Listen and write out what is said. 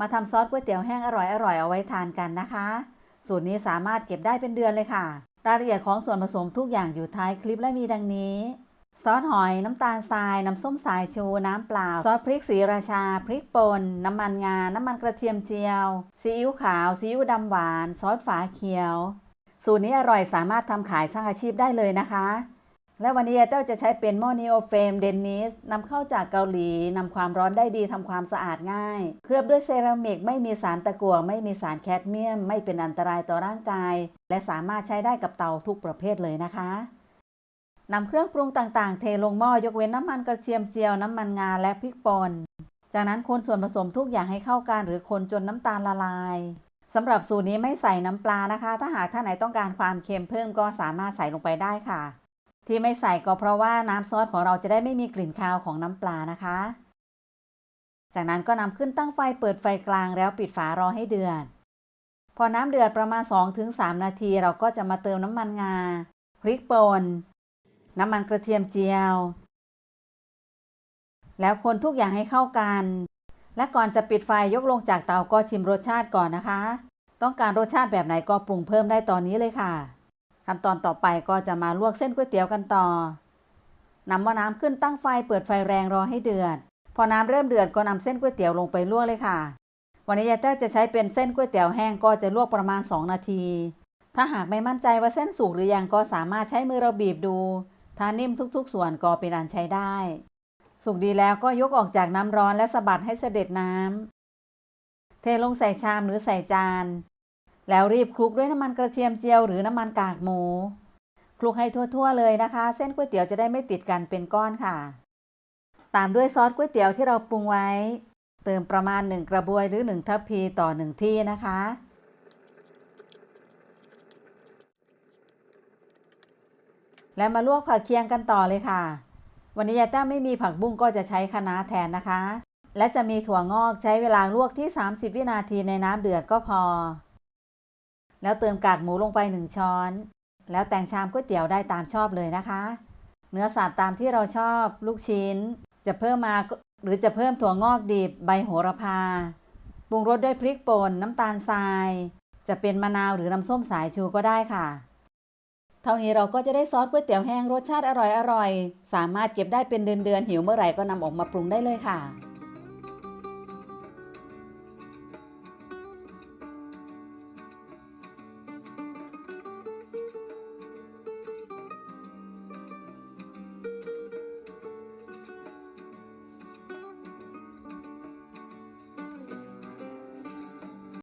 มาทำซอสก๋วยเตี๋ยวแห้งอร่อยๆเอาไว้ทานกันนะคะ สูตรนี้สามารถเก็บได้เป็นเดือนเลยค่ะ รายละเอียดของส่วนผสมทุกอย่างอยู่ท้ายคลิปและมีดังนี้ ซอสหอย น้ำตาลทราย น้ำส้มสายชู น้ำเปล่า ซอสพริกสีราชา พริกป่น น้ำมันงา น้ำมันกระเทียมเจียว ซีอิ๊วขาว ซีอิ๊วดำหวาน ซอสฝาเขียว สูตรนี้อร่อยสามารถทำขายสร้างอาชีพได้เลยนะคะ และวันนี้เต้าจะใช้เป็นหม้อนิโอเฟมเดนนิสนำเข้าจากเกาหลีนำความร้อนได้ดีทำความสะอาดง่าย เคลือบด้วยเซรามิกไม่มีสารตะกั่วไม่มีสารแคดเมียม ไม่เป็นอันตรายต่อร่างกาย และสามารถใช้ได้กับเตาทุกประเภทเลยนะคะนำเครื่องปรุงต่างๆ เทลงหม้อยกเว้นน้ำมันกระเทียมเจียวน้ำมันงาและพริกป่นจากนั้นคนส่วนผสมทุกอย่างให้เข้ากันหรือคนจนน้ำตาลละลายสำหรับสูตรนี้ไม่ใส่น้ำปลานะคะ ถ้าหากท่านไหนต้องการความเค็มเพิ่มก็สามารถใส่ลงไปได้ค่ะ ที่ไม่ใส่ก็เพราะว่าน้ำซอสของเราจะได้ไม่มีกลิ่นคาวของน้ำปลานะคะ จากนั้นก็นำขึ้นตั้งไฟเปิดไฟกลางแล้วปิดฝารอให้เดือด พอน้ำเดือดประมาณ 2-3 นาทีเราก็จะมาเติมน้ำมันงา พริกป่น น้ำมันกระเทียมเจียว แล้วคนทุกอย่างให้เข้ากัน และก่อนจะปิดไฟยกลงจากเตาก็ชิมรสชาติก่อนนะคะ ต้องการรสชาติแบบไหนก็ปรุงเพิ่มได้ตอนนี้เลยค่ะ ขั้นตอนต่อไปก็จะมาลวกเส้นก๋วยเตี๋ยวกันต่อนำหม้อน้ำขึ้นตั้งไฟเปิดไฟแรงรอให้เดือด พอน้ำเริ่มเดือดก็นำเส้นก๋วยเตี๋ยวลงไปลวกเลยค่ะ วันนี้ยายเต้จะใช้เป็นเส้นก๋วยเตี๋ยวแห้งก็จะลวกประมาณ 2 นาที ถ้าหากไม่มั่นใจว่าเส้นสุกหรือยังก็สามารถใช้มือเราบีบดู ถ้านิ่มทุกๆ ส่วนก็เป็นอันใช้ได้ สุกดีแล้วก็ยกออกจากน้ำร้อนและสะบัดให้เสด็จน้ำเทลงใส่ชามหรือใส่จาน แล้วรีบคลุกด้วยน้ำมันกระเทียมเจียวหรือน้ำมันกากหมู คลุกให้ทั่วๆเลยนะคะ เส้นก๋วยเตี๋ยวจะได้ไม่ติดกันเป็นก้อนค่ะ ตามด้วยซอสก๋วยเตี๋ยวที่เราปรุงไว้ เติมประมาณ 1 กระบวยหรือ 1 ทัพพีต่อ 1 ที่นะคะ และมาลวกผักเคียงกันต่อเลยค่ะ วันนี้ยาแต้มไม่มีผักบุ้งก็จะใช้คะน้าแทนนะคะ และจะมีถั่วงอกใช้เวลาลวกที่ 30 วินาทีในน้ำเดือดก็พอ แล้วเติมกากหมูลงไป 1 ช้อน แล้วแต่งชามก๋วยเตี๋ยวได้ตามชอบเลยนะคะ เนื้อสัตว์ตามที่เราชอบลูกชิ้น จะเพิ่มมาหรือจะเพิ่มถั่วงอกดิบใบโหระพาปรุงรสด้วยพริกป่นน้ำตาลทราย จะเป็นมะนาวหรือน้ำส้มสายชูก็ได้ค่ะ เท่านี้เราก็จะได้ซอสก๋วยเตี๋ยวแห้งรสชาติอร่อยๆสามารถเก็บได้เป็นเดือนๆหิวเมื่อไหร่ก็นำออกมาปรุงได้เลยค่ะ